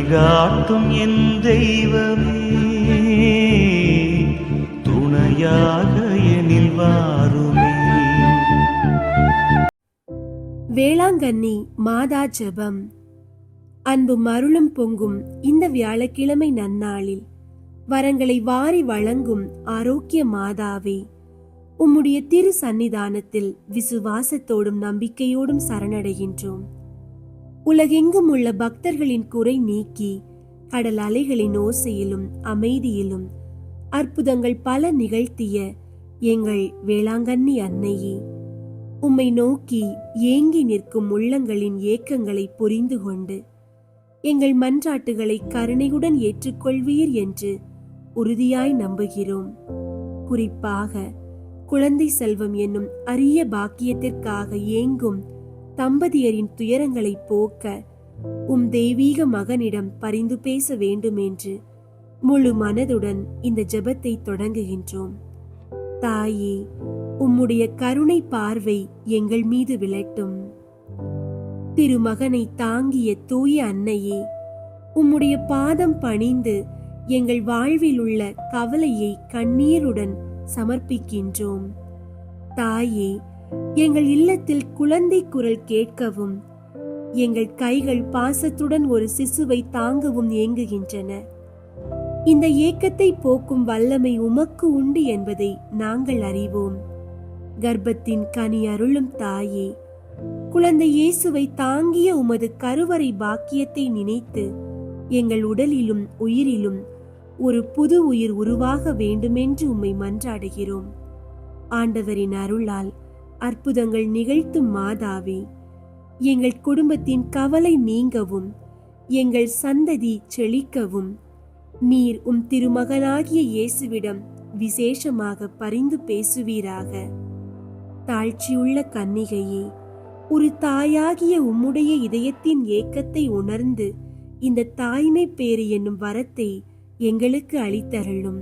வழிகாட்டும் என் தெய்வமே. துணையாக எனில் வாருமே. வேளாங்கண்ணி மாதா ஜபம். அன்பும் அருளும் பொங்கும் இந்த வியாழக்கிழமை நன்னாளில். வரங்களை வாரி வழங்கும் ஆரோக்கிய மாதாவே. உம்முடைய திரு சந்நிதானத்தில் விசுவாசத்தோடும் நம்பிக்கையோடும் சரணடைகின்றோம். உலகெங்கும் உள்ள பக்தர்களின் குறை நீக்கி கடல் அலைகளின் ஓசையிலும் அமைதியிலும் அற்புதங்கள் பல நிகழ்த்திய எங்கள் வேளாங்கண்ணி அன்னையே. உம்மை நோக்கி ஏங்கி நிற்கும் உள்ளங்களின் ஏக்கங்களை புரிந்து கொண்டு எங்கள் மன்றாட்டுகளை கருணையுடன் ஏற்றுக்கொள்வீர் என்று உறுதியாய் நம்புகிறோம். குறிப்பாக குழந்தை செல்வம் என்னும் அரிய பாக்கியத்திற்காக ஏங்கும் தம்பதியரின் துயரங்களை போக்க உம் தெய்வீக மகனிடம் பரிந்து பேச வேண்டும் என்று முழு மனதுடன் இந்த ஜெபத்தை தொடங்குகின்றோம். தாயே உம்முடைய கருணை பார்வை எங்கள் மீது விளட்டும் திருமகனை தாங்கிய தூய அன்னையே உம்முடைய பாதம் பணிந்து எங்கள் வாழ்வில் உள்ள கவலையை கண்ணீருடன் சமர்ப்பிக்கின்றோம். தாயே எங்கள் இல்லத்தில் குழந்தை குரல் கேட்கவும் எங்கள் கைகள் பாசத்துடன் ஒரு சிசுவை தாங்கவும் ஏங்குகின்றன. இந்த ஏக்கத்தை போக்கும் வல்லமை உமக்கு உண்டு என்பதை நாங்கள் அறிவோம். கர்ப்பத்தின் கனி அருளும் தாயே குழந்தை இயேசுவை தாங்கிய உமது கருவறை பாக்கியத்தை நினைத்து எங்கள் உடலிலும் உயிரிலும் ஒரு புது உயிர் உருவாக வேண்டுமென்று உம்மை மன்றாடுகிறோம். ஆண்டவரின் அருளால் அற்புதங்கள் நிகழ்த்தும் மாதாவே. எங்கள் குடும்பத்தின் கவலை நீங்கவும் எங்கள் சந்ததி செழிக்கவும். நீர் உம் திருமகனாகிய இயேசுவிடம் விசேஷமாக பரிந்து பேசுவீராக. தாழ்ச்சியுள்ள கன்னிகையே ஒரு தாயாகிய உம்முடைய இதயத்தின் ஏக்கத்தை உணர்ந்து இந்த தாய்மை பேறு என்னும் வரத்தை எங்களுக்கு அளித்தருளும்.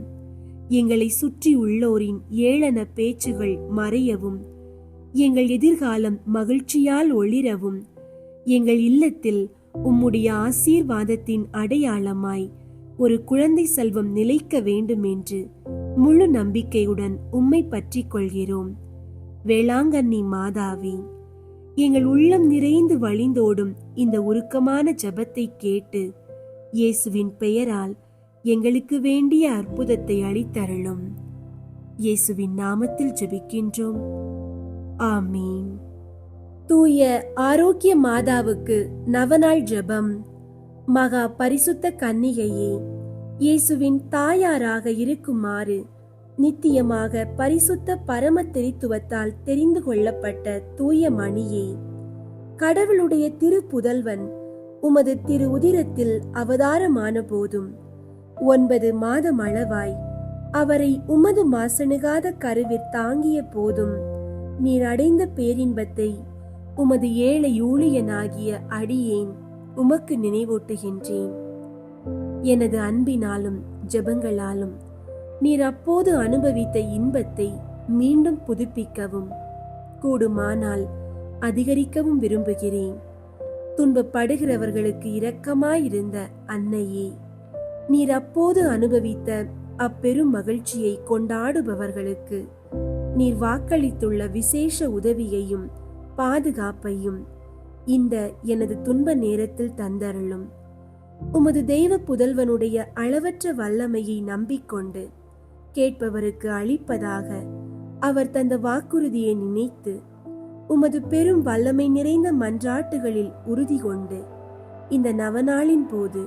எங்களை சுற்றி உள்ளோரின் ஏளன பேச்சுகள் மறையவும் எங்கள் எதிர்காலம் மகிழ்ச்சியால் ஒளிரவும். எங்கள் இல்லத்தில் உம்முடைய ஆசீர்வாதத்தின் அடையாளமாய் ஒரு குழந்தை செல்வம் நிலைக்க வேண்டும் என்று முழு நம்பிக்கையுடன் உம்மை பற்றிக் கொள்கிறோம். வேளாங்கண்ணி மாதாவி எங்கள் உள்ளம் நிறைந்து வழிந்தோடும் இந்த உருக்கமான ஜபத்தை கேட்டு இயேசுவின் பெயரால் எங்களுக்கு வேண்டிய அற்புதத்தை அளித்தருளும். இயேசுவின் நாமத்தில் ஜெபிக்கின்றோம். ஆமீன். தூய ஆரோக்கிய மாதாவுக்கு நவநாள் ஜெபம். மகா பரிசுத்த கன்னிகையே இயேசுவின் தாயாராக இருக்குமாறு நித்தியமாக பரிசுத்த பரம தெரித்துவத்தால் தெரிந்து கொள்ளப்பட்ட தூய மணியே கடவுளுடைய திருப்புதல்வன் உமது திரு உதிரத்தில் அவதாரமான போதும். ஒன்பது மாதம் அளவாய் அவரை உமது மாசணுகாத கருவில் தாங்கிய போதும். நீர் அடைந்த பேரின்பத்தை உமது ஏழை ஊழியனாகிய அடியேன் உமக்கு நினைவூட்டுகின்றேன். எனது அன்பினாலும் ஜெபங்களாலும் நீர் அப்போது அனுபவித்த இன்பத்தை மீண்டும் புதுப்பிக்கவும் கூடுமானால் அதிகரிக்கவும் விரும்புகிறேன். துன்பப்படுகிறவர்களுக்கு இரக்கமாயிருந்த அன்னையே நீர் அப்போது அனுபவித்த அப்பெரும் மகிழ்ச்சியை கொண்டாடுபவர்களுக்கு நீர் வாக்களித்துள்ள விசேஷ உதவியையும் பாதுகாப்பையும் இந்த எனது துன்ப நேரத்தில் தந்தருளும். உமது தெய்வ புதல்வனுடைய அளவற்ற வல்லமையை நம்பிக்கொண்டு கேட்பவருக்கு அளிப்பதாக அவர் தந்த வாக்குறுதியை நினைத்து உமது பெரும் வல்லமை நிறைந்த மன்றாட்டுகளில் உறுதி கொண்டு இந்த நவநாளின் போது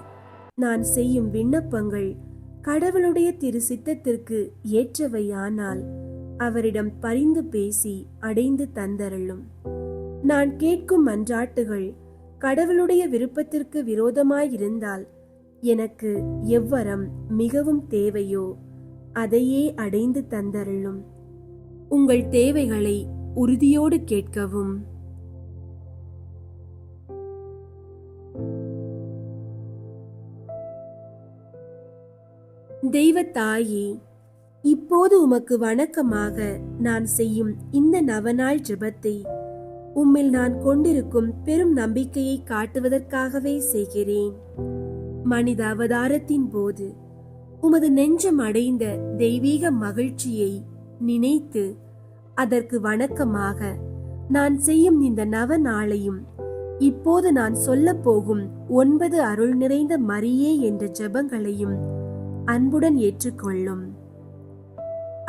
நான் செய்யும் விண்ணப்பங்கள் கடவுளுடைய திரு சித்தத்திற்கு ஏற்றவையானால் அவரிடம் பரிந்து பேசி அடைந்து தந்தருளும். நான் கேட்கும் மன்றாட்டுகள் கடவுளுடைய விருப்பத்திற்கு விரோதமாயிருந்தால் எனக்கு எவ்வரம் மிகவும் தேவையோ அதையே அடைந்து தந்தருளும். உங்கள் தேவைகளை உறுதியோடு கேட்கவும். தெய்வ தாயே இப்போது உமக்கு வணக்கமாக நான் செய்யும் இந்த நவநாள் ஜெபத்தை உம்மில் நான் கொண்டிருக்கும் பெரும் நம்பிக்கையை காட்டுவதற்காகவே செய்கிறேன். மனித அவதாரத்தின் போது உமது நெஞ்சம் அடைந்த தெய்வீக மகிழ்ச்சியை நினைத்து அதற்கு வணக்கமாக நான் செய்யும் இந்த நவ நாளையும் இப்போது நான் சொல்லப் போகும் ஒன்பது அருள் நிறைந்த மரியே என்ற ஜெபங்களையும் அன்புடன் ஏற்றுக்கொள்ளும்.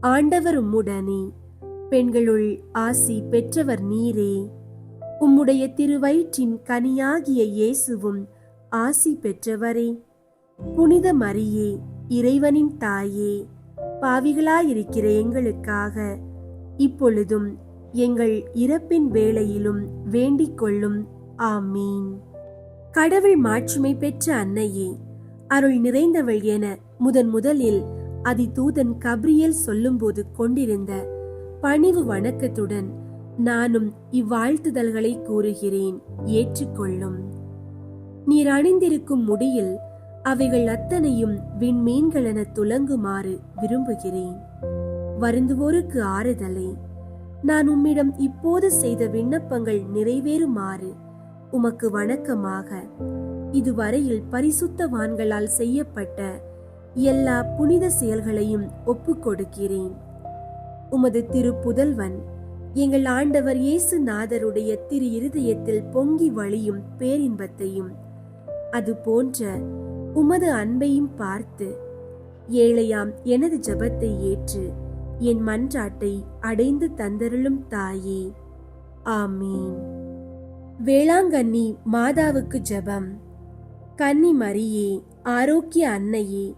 ஆண்டவர் உம்முடனே. பெண்களுள் ஆசி பெற்றவர் நீரே. உம்முடைய திருவயிற்றின் கனியாகிய இயேசுவும் ஆசி பெற்றவரே. புனித மரியே இறைவனின் தாயே பாவிகளாயிருக்கிற எங்களுக்காக இப்பொழுதும் எங்கள் இறப்பின் வேளையிலும் வேண்டிக் கொள்ளும் ஆமீன். கடவுள் மாட்சிமை பெற்ற அன்னையே அருள் நிறைந்தவள் என முதன் முதலில் அதிதூதன் கப்ரியல் சொல்லும்போது கொண்டிருந்த பணிவு வணக்கத்துடன் நானும் இவ்வாழ்த்துதல்களை கூறுகிறேன் ஏற்றுக்கொள்ளும். நீர் அணிந்திருக்கும் முடியில் அவைகள் அத்தனையும் விண்மீன்களென துலங்குமாறு விரும்புகிறேன். வருந்துவோருக்கு ஆறுதலை நான் உம்மிடம் இப்போது செய்த விண்ணப்பங்கள் நிறைவேறுமாறு உமக்கு வணக்கமாக. இதுவரையில் பரிசுத்தவான்களால் செய்யப்பட்ட எல்லா புனித செயல்களையும் ஒப்புக்கொடுக்கிறேன். உமது திரு புதல்வன் எங்கள் ஆண்டவர் இயேசு நாதருடைய திரு இருதயத்தில் பொங்கி வழியும் பேரின்பத்தையும் அது போன்ற உமது அன்பையும் பார்த்து ஏழையாம் எனது ஜெபத்தை ஏற்று என் மன்றாட்டை அடைந்து தந்தருளும் தாயே. ஆமீன். வேளாங்கண்ணி மாதாவுக்கு ஜெபம். கன்னி மரியே ஆரோக்கிய அன்னையே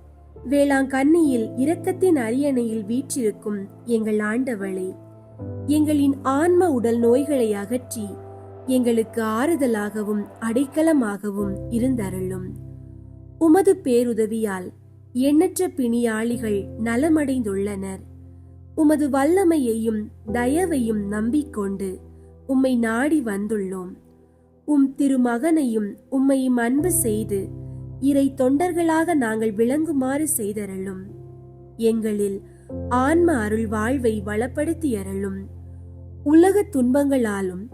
வேளாங்கண்ணியில் இரக்கத்தின் அரியணையில் வீற்றிருக்கும் எங்கள் ஆண்டவளே எங்களின் ஆன்ம உடல் நோய்களை அகற்றி எங்களுக்கு ஆறுதலாகவும் அடைக்கலமாகவும் இருந்தருளும். உமது பேருதவியால் எண்ணற்ற பிணியாளிகள் நலமடைந்துள்ளனர். உமது வல்லமையையும் தயவையும் நம்பிக்கொண்டு உம்மை நாடி வந்துள்ளோம். உம் திருமகனையும் உம்மையும் அன்பு செய்து இறை தொண்டர்களாக நாங்கள் விளங்குமாறு செய்தருளும். எங்களில் ஆன்ம அருள் வாழ்வை வளப்படுத்தியரலும் உலக துன்பங்களாலும்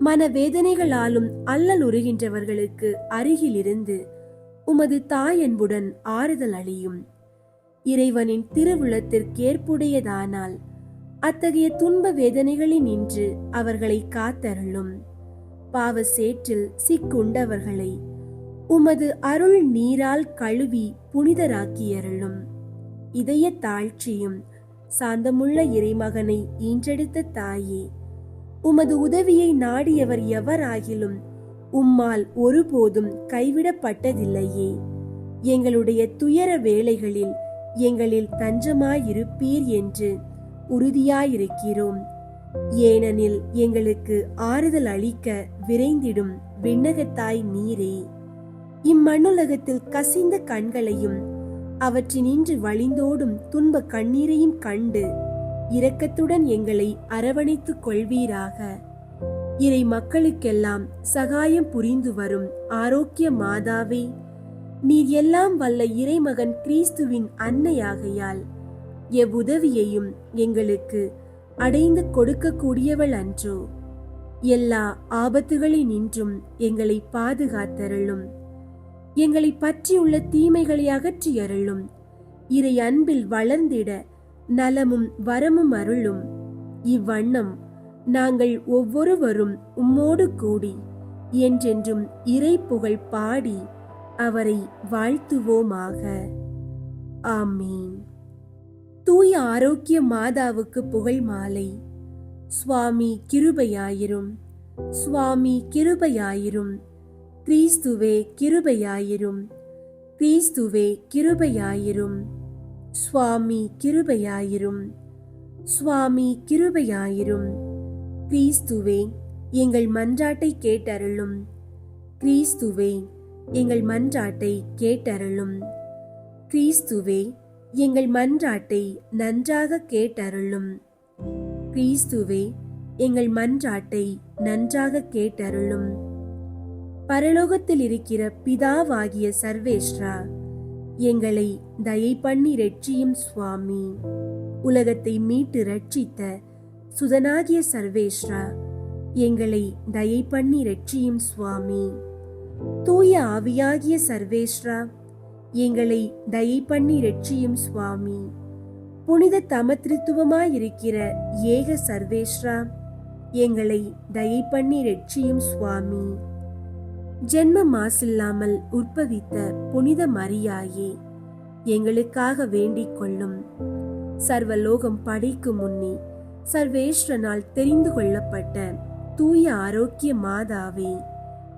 மனவேதனைகளாலும் அல்லல் உருகின்றவர்களுக்கு அருகிலிருந்து உமது தாயன்புடன் ஆறுதல் அளியும். இறைவனின் திருவுளத்திற்கேற்புடையதானால் அத்தகைய துன்ப வேதனைகளில் நின்று அவர்களை காத்தருளும். பாவ சேற்றில் சிக்குண்டவர்களை உமது அருள் நீரால் கழுவி புனிதராக்கியருளும். இதய தாழ்ச்சியும் சாந்தமுள்ள இறைமகனை ஈன்றெடுத்த தாயே உமது உதவியை நாடியவர் எவராகிலும் உம்மால் ஒருபோதும் கைவிடப்பட்டதில்லையே. எங்களுடைய துயர வேளைகளில் எங்களில் தஞ்சமாயிருப்பீர் என்று உறுதியாயிருக்கிறோம். ஏனெனில் எங்களுக்கு ஆறுதல் அளிக்க விரைந்திடும் விண்ணகத்தாய் நீரே. இம்மண்ணுலகத்தில் கசிந்த கண்களையும் அவற்றினின்று வழிந்தோடும் துன்ப கண்ணீரையும் கண்டு இரக்கத்துடன் எங்களை அரவணைத்துக் கொள்வீராக. இறை மக்களுக்கெல்லாம் சகாயம் புரிந்து வரும் ஆரோக்கிய மாதாவே நீர் எல்லாம் வல்ல இறைமகன் கிறிஸ்துவின் அன்னையாகையால் எவ்வுதவியையும் எங்களுக்கு அடைந்து கொடுக்கக்கூடியவள் அன்றோ. எல்லா ஆபத்துகளினின்றும் எங்களை பாதுகாத்தருளும். எங்களை பற்றியுள்ள தீமைகளை அகற்றி அருளும் இறை அன்பில் வளர்ந்திட நலமும் வரமும் அருளும். இவ்வண்ணம் நாங்கள் ஒவ்வொருவரும் உம்மோடு கூடி என்றென்றும் இறை புகழ் பாடி அவரை வாழ்த்துவோமாக. ஆமீன். தூய ஆரோக்கிய மாதாவுக்கு புகழ் மாலை. சுவாமி கிருபையாயிரும். சுவாமி கிருபையாயிரும். கிறிஸ்துவே கிருபையாயிரும். கிறிஸ்துவே கிருபையாயிரும். சுவாமி கிருபையாயிரும். சுவாமி கிருபையாயிரும். கிறிஸ்துவே எங்கள் மன்றாட்டை கேட்டருளும். கிறிஸ்துவே எங்கள் மன்றாட்டை கேட்டருளும். கிறிஸ்துவே எங்கள் மன்றாட்டை நன்றாக கேட்டருளும். கிறிஸ்துவே எங்கள் மன்றாட்டை நன்றாக கேட்டருளும். பரலோகத்தில் இருக்கிற பிதாவாகிய சர்வேஸ்ரா எங்களை தயை பண்ணி ரட்சியும் சுவாமி. உலகத்தை மீட்டு ரட்சித்த சுதனாகிய சர்வேஸ்ரா எங்களை தயை பண்ணி ரட்சியும் சுவாமி. தூய ஆவியாகிய சர்வேஸ்ரா எங்களை தயை பண்ணி ரட்சியும் சுவாமி. புனித தமத்ரித்துவமாயிருக்கிற ஏக சர்வேஸ்ரா எங்களை தயை பண்ணி ரட்சியும் சுவாமி. ஜென்ம மாசில்லாமல் உற்பவித்த புனித மரியாயே எங்களுக்காக வேண்டிக் கொள்ளும். சர்வலோகம் படைக்கும் முன்னே சர்வேஸ்வரனால் தெரிந்து கொள்ளப்பட்ட தூய ஆரோக்கிய மாதாவே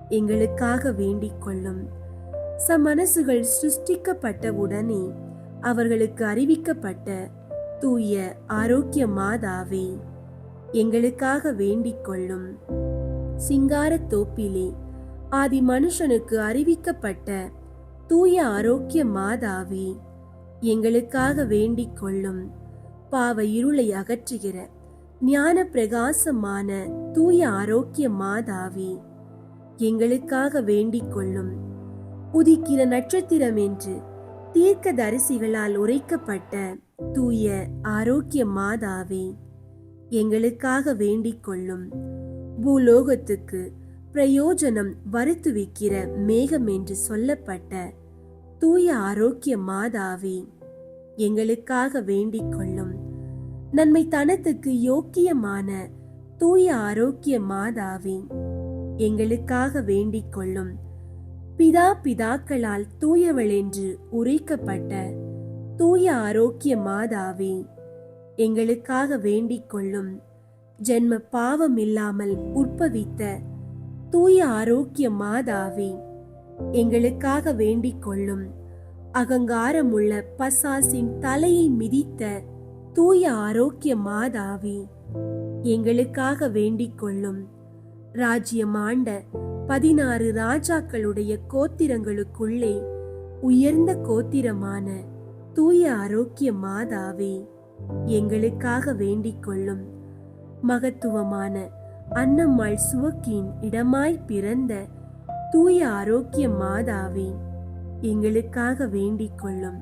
எங்களுக்காக வேண்டிக் கொள்ளும். சமனசுகள் சிருஷ்டிக்கப்பட்ட உடனே அவர்களுக்கு அறிவிக்கப்பட்ட தூய ஆரோக்கிய மாதாவே எங்களுக்காக வேண்டிக் கொள்ளும். சிங்காரத் தோப்பிலே ஆதி மனுஷனுக்கு அறிவிக்கப்பட்ட தூய ஆரோக்கிய மாதாவே எங்களுக்காக வேண்டிக் கொள்ளும் பாவ இருளை அகற்றுகிற ஞான பிரகாசமான தூய ஆரோக்கிய மாதாவே எங்களுக்காக வேண்டிக் கொள்ளும் உதிக்கிற நட்சத்திரம் என்று தீர்க்க தரிசிகளால் உரைக்கப்பட்ட தூய ஆரோக்கிய மாதாவே எங்களுக்காக வேண்டிக் கொள்ளும் பூலோகத்துக்கு பிரயோஜனம் வருத்துவிக்கிற மேகம் என்று சொல்லப்பட்ட தூய ஆரோக்கிய மாதாவே எங்களுக்காக வேண்டிக் கொள்ளும் நன்மை தனத்துக்கு யோக்கியமான தூய ஆரோக்கிய மாதாவே எங்களுக்காக வேண்டிக் கொள்ளும் பிதா பிதாக்களால் தூயவள் என்று உரைக்கப்பட்ட தூய ஆரோக்கிய மாதாவே எங்களுக்காக வேண்டிக் கொள்ளும் ஜென்ம பாவம் இல்லாமல் உற்பவித்த தூய ஆரோக்கிய மாதாவே எங்களுக்காக வேண்டிக் கொள்ளும் அகங்காரமுள்ள பசாசின் தலையை மிதித்த தூய ஆரோக்கிய மாதாவே எங்களுக்காக வேண்டிக் கொள்ளும் ராஜ்யமாண்ட பதினாறு ராஜாக்களுடைய கோத்திரங்களுக்குள்ளே உயர்ந்த கோத்திரமான தூய ஆரோக்கிய மாதாவே எங்களுக்காக வேண்டிக் கொள்ளும் மகத்துவமான அன்னம்மாள் சுவக்கின் இடமாய் பிறந்த தூய ஆரோக்கிய மாதாவே எங்களுக்காக வேண்டிக் கொள்ளும்.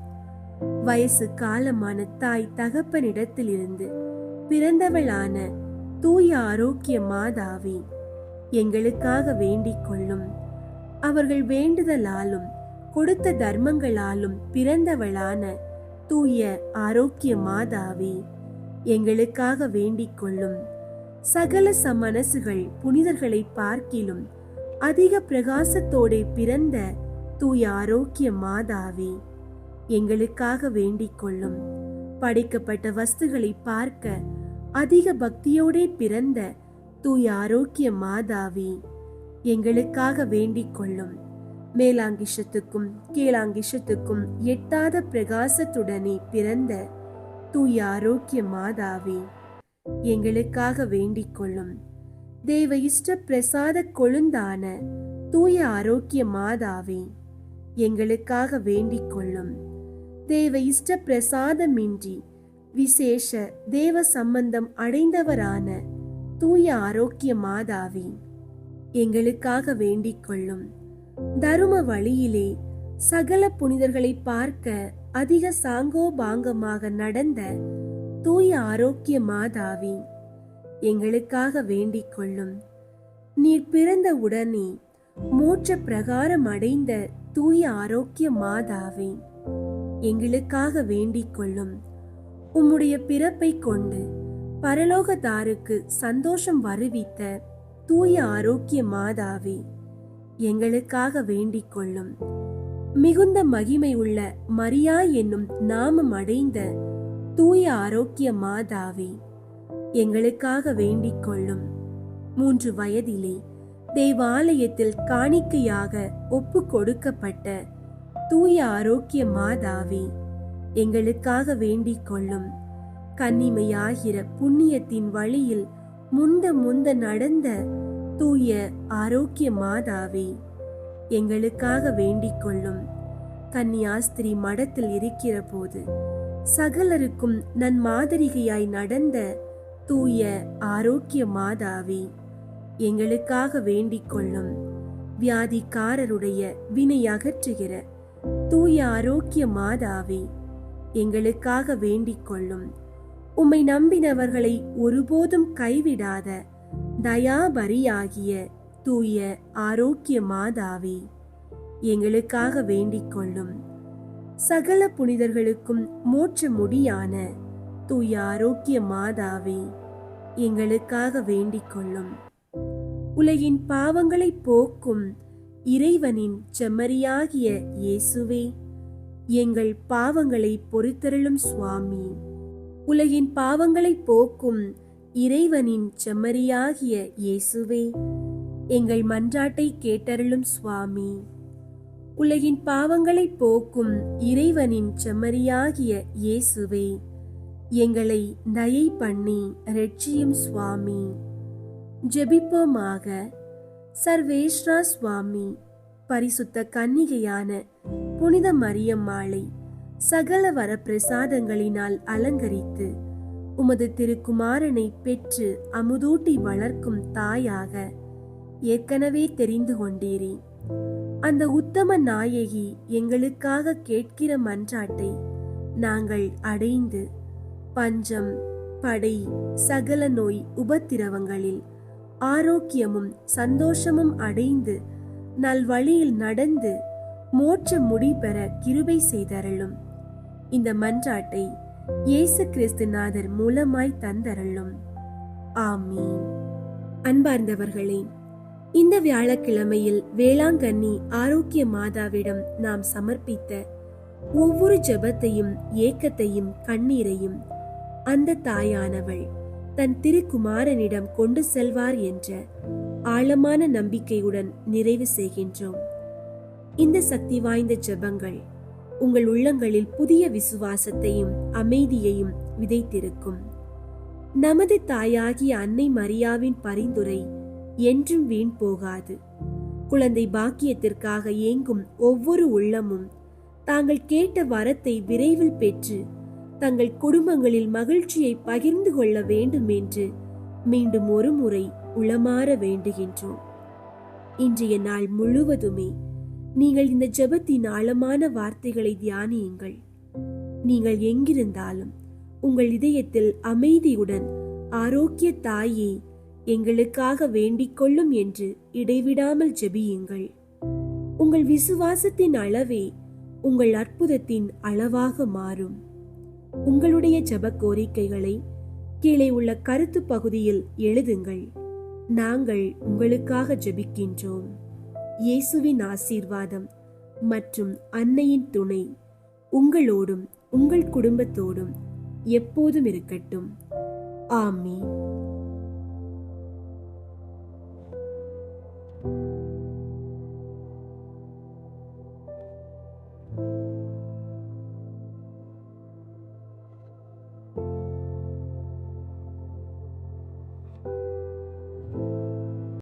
வயசு காலமான தாய் தகப்பனிடத்திலிருந்து பிறந்தவளான தூய ஆரோக்கிய மாதாவே எங்களுக்காக வேண்டிக் கொள்ளும். அவர்கள் வேண்டுதலாலும் கொடுத்த தர்மங்களாலும் பிறந்தவளான தூய ஆரோக்கிய மாதாவே எங்களுக்காக வேண்டிக் கொள்ளும். சகல சமனசுகள் புனிதர்களை பார்க்கிலும் அதிக பிரகாசத்தோடே பிறந்த தூய ஆரோக்கிய மாதாவே எங்களுக்காக வேண்டிக் கொள்ளும். படைக்கப்பட்ட வஸ்துகளை பார்க்க அதிக பக்தியோடே பிறந்த தூய ஆரோக்கிய மாதாவே எங்களுக்காக வேண்டிக் கொள்ளும். மேலாங்கிஷத்துக்கும் கீழாங்கிஷத்துக்கும் எட்டாத பிரகாசத்துடனே பிறந்த தூய ஆரோக்கிய மாதாவே. எங்களுக்காக வேண்டிக் கொள்ளும் தேவ இஷ்ட பிரசாத கொழுந்தான தூய ஆரோக்கிய மாதாவே எங்களுக்காக வேண்டிக் கொள்ளும் தேவ இஷ்ட பிரசாதமின்றி விசேஷ தேவ சம்பந்தம் அடைந்தவரான தூய ஆரோக்கிய மாதாவே எங்களுக்காக வேண்டிக் கொள்ளும் தரும வழியிலே சகல புனிதர்களை பார்க்க அதிக சாங்கோபாங்கமாக நடந்த தூய ஆரோக்கிய மாதாவி எங்களுக்காக வேண்டிக் கொள்ளும் நீர் பிறந்த உடனே மோட்ச பிரகாரம் அடைந்த தூய ஆரோக்கிய மாதாவே எங்களுக்காக வேண்டிக் கொள்ளும் உம்முடைய பிறப்பை கொண்டு பரலோகத்தாருக்கு சந்தோஷம் வருவித்த தூய ஆரோக்கிய மாதாவே எங்களுக்காக வேண்டிக் கொள்ளும் மிகுந்த மகிமை உள்ள மரியா என்னும் நாமம் அடைந்த தூய ஆரோக்கிய மாதாவே எங்களுக்காக வேண்டிக் கொள்ளும். மூன்று வயதிலே தேவாலயத்தில் காணிக்கையாக ஒப்பு கொடுக்கப்பட்ட தூய ஆரோக்கிய மாதாவே எங்களுக்காக வேண்டிக் கொள்ளும். கன்னிமையாகிற புண்ணியத்தின் வழியில் முந்த முந்த நடந்த தூய ஆரோக்கிய மாதாவே எங்களுக்காக வேண்டிக் கொள்ளும். கன்னியாஸ்திரி மடத்தில் இருக்கிற போது சகலருக்கும் நன் மாதிரிகையாய் நடந்த தூய ஆரோக்கிய மாதாவே எங்களுக்காக வேண்டிக் கொள்ளும் வியாதிக்காரருடைய வினை அகற்றுகிற தூய ஆரோக்கிய மாதாவே எங்களுக்காக வேண்டிக் கொள்ளும். உம்மை நம்பினவர்களை ஒருபோதும் கைவிடாத தயாபரியாகிய தூய ஆரோக்கிய மாதாவே எங்களுக்காக வேண்டிக் கொள்ளும். சகல புனிதர்களுக்கும் மோட்ச முடியான தூய ஆரோக்கிய மாதாவே எங்களுக்காக வேண்டிக் கொள்ளும். உலகின் பாவங்களை போக்கும் இறைவனின் செம்மறியாகிய இயேசுவே எங்கள் பாவங்களை பொறுத்தருளும் சுவாமி. உலகின் பாவங்களை போக்கும் இறைவனின் செம்மறியாகிய இயேசுவே எங்கள் மன்றாட்டை கேட்டருளும் சுவாமி. உலகின் பாவங்களை போக்கும் இறைவனின் செம்மறியாகிய இயேசுவே எங்களை நயை பண்ணி ரட்சியும் சுவாமி. ஜெபிப்போமாக. சர்வேஸ்வரா சுவாமி பரிசுத்த கன்னிகையான புனித மரியம்மாளை சகல வர பிரசாதங்களினால் அலங்கரித்து உமது திருக்குமாரனை பெற்று அமுதூட்டி வளர்க்கும் தாயாக ஏற்கனவே தெரிந்து கொண்டீரேன் அந்த உத்தம நாயகி எங்களுக்காக கேட்கிற மன்றாட்டை நாங்கள் அடைந்து பஞ்சம் படை சகல நோய் உபத்திரவங்களில் ஆரோக்கியமும் சந்தோஷமும் அடைந்து நல்வழியில் நடந்து மோட்ச முடிபெற கிருபை செய்தருளும். இந்த மன்றாட்டை இயேசு கிறிஸ்துநாதர் மூலமாய் தந்தருளும். ஆமீன். அன்பார்ந்தவர்களே இந்த வியாழக்கிழமையில் வேளாங்கண்ணி ஆரோக்கிய மாதாவிடம் நாம் சமர்ப்பித்த ஒவ்வொரு ஜெபத்தையும் ஏக்கத்தையும் கண்ணீரையும் அந்த தாயானவள் தன் திருக்குமாரனிடம் கொண்டு செல்வார் என்ற ஆழமான நம்பிக்கையுடன் நிறைவு செய்கின்றோம். இந்த சக்தி வாய்ந்த ஜெபங்கள் உங்கள் உள்ளங்களில் புதிய விசுவாசத்தையும் அமைதியையும் விதைத்திருக்கும். நமது தாயாகிய அன்னை மரியாவின் பரிந்துரை என்றும் வீண் போகாது. குழந்தை பாக்கியத்திற்காக ஏங்கும் ஒவ்வொரு உள்ளமும் தாங்கள் கேட்ட வரத்தை விரைவில் பெற்று தங்கள் குடும்பங்களில் மகிழ்ச்சியை பகிர்ந்து கொள்ள வேண்டும் என்று மீண்டும் ஒரு முறை உளமாற வேண்டுகின்றோம். இன்றைய நாள் முழுவதுமே நீங்கள் இந்த ஜெபத்தின் ஆழமான வார்த்தைகளை தியானியுங்கள். நீங்கள் எங்கிருந்தாலும் உங்கள் இதயத்தில் அமைதியுடன் ஆரோக்கிய தாயே எங்களுக்காக வேண்டிக் கொள்ளும் என்று இடைவிடாமல் ஜெபியுங்கள். உங்கள் விசுவாசத்தின் அளவே உங்கள் அற்புதத்தின் அளவாக மாறும். உங்களுடைய ஜப கோரிக்கைகளை கீழே உள்ள கருத்து பகுதியில் எழுதுங்கள். நாங்கள் உங்களுக்காக ஜெபிக்கின்றோம். இயேசுவின் ஆசீர்வாதம் மற்றும் அன்னையின் துணை உங்களோடும் உங்கள் குடும்பத்தோடும் எப்போதும் இருக்கட்டும். ஆமீன்.